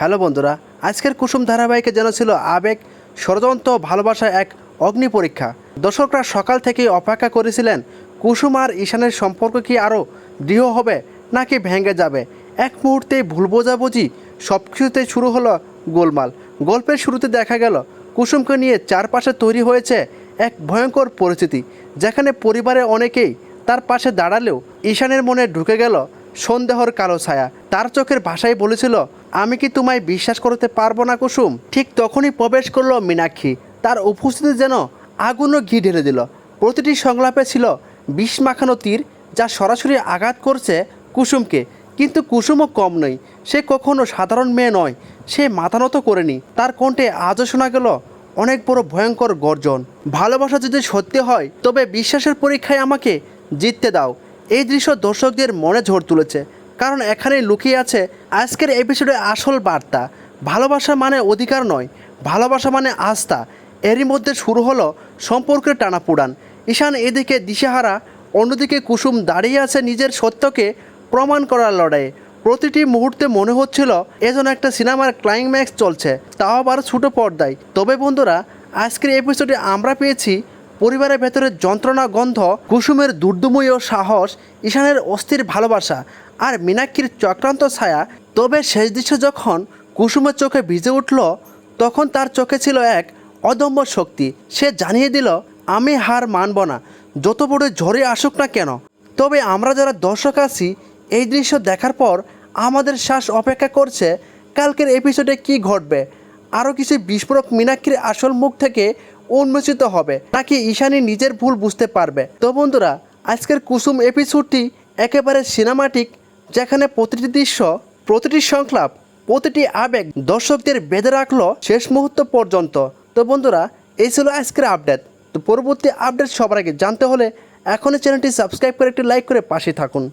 Hello বন্ধুরা, আজকের কুসুম ধারাবাহিকে যেন ছিল আবেগ, ষড়যন্ত্র ভালোবাসা এক অগ্নি পরীক্ষা। দর্শকরা সকাল থেকেই অপেক্ষা করেছিলেন, কুসুম আর ঈশানের সম্পর্ক কি আরও দৃঢ় হবে নাকি ভেঙে যাবে? এক মুহূর্তে ভুল বোঝাবুঝি সব কিছুতে শুরু হলো গোলমাল। গল্পের শুরুতে দেখা গেল, কুসুমকে নিয়ে চারপাশে তৈরি হয়েছে এক ভয়ঙ্কর পরিস্থিতি, যেখানে পরিবারের অনেকেই তার পাশে দাঁড়ালেও ঈশানের মনে ঢুকে গেল সন্দেহর কালো ছায়া। তার চোখের ভাষায় বলেছিল, আমি কি তোমায় বিশ্বাস করতে পারব না, কুসুম? ঠিক তখনই প্রবেশ করল মীনাক্ষী। তার উপস্থিতি যেন আগুনও ঘি ঢেলে দিল। প্রতিটি সংলাপে ছিল বিষ মাখানো তীর, যা সরাসরি আঘাত করছে কুসুমকে। কিন্তু কুসুমও কম নয়, সে কখনো সাধারণ মেয়ে নয়, সে মাথা নত করেনি। তার কণ্ঠে আজও শোনা গেল অনেক বড় ভয়ঙ্কর গর্জন। ভালোবাসা যদি সত্যি হয়, তবে বিশ্বাসের পরীক্ষায় আমাকে জিততে দাও। এই দৃশ্য দর্শকদের মনে ঝড় তুলেছে। কারণ এখানে লুকিয়ে আছে আজকের এপিসোডে আসল বার্তা। ভালোবাসা মানে অধিকার নয়, ভালোবাসা মানে আস্থা। এরই মধ্যে শুরু হলো সম্পর্কের টানাপোড়ান ঈশান এদিকে দিশেহারা, অন্যদিকে কুসুম দাঁড়িয়ে আছে নিজের সত্যকে প্রমাণ করার লড়াইয়ে। প্রতিটি মুহূর্তে মনে হচ্ছিল এ যেন একটা সিনেমার ক্লাইম্যাক্স চলছে, তাও আবার ছোটো পর্দায়। তবে বন্ধুরা, আজকের এপিসোডে আমরা পেয়েছি পরিবারের ভেতরে যন্ত্রণা, গন্ধ, কুসুমের দুর্দময় সাহস, ঈশানের অস্থির ভালোবাসা আর মীনাক্ষীর চক্রান্ত ছায়া। তবে শেষ দৃশ্য যখন কুসুমের চোখে ভিজে উঠল, তখন তার চোখে ছিল এক অদম্য শক্তি। সে জানিয়ে দিল, আমি হার মানব না। যত বড় ঝড়ে আসুক না কেন। তবে আমরা যারা দর্শক আছি, এই দৃশ্য দেখার পর আমাদের শ্বাস অপেক্ষা করছে, কালকের এপিসোডে কি ঘটবে? আরও কিছু বিস্ফোরক মীনাক্ষীর আসল মুখ থেকে উন্মোচিত হবে। নাকি ঈশানী নিজের ভুল বুঝতে পারবে? তো বন্ধুরা, আজকের কুসুম এপিসোডটি একেবারে সিনেমাটিক যেখানে প্রতিটি দৃশ্য, প্রতিটি সংলাপ, প্রতিটি আবেগ দর্শকদের বেঁধে রাখল শেষ মুহূর্ত পর্যন্ত। তো বন্ধুরা, এই ছিল আজকের আপডেট তো পরবর্তী আপডেট সবার আগে জানতে হলে এখনই চ্যানেলটি সাবস্ক্রাইব করে একটি লাইক করে পাশে থাকুন।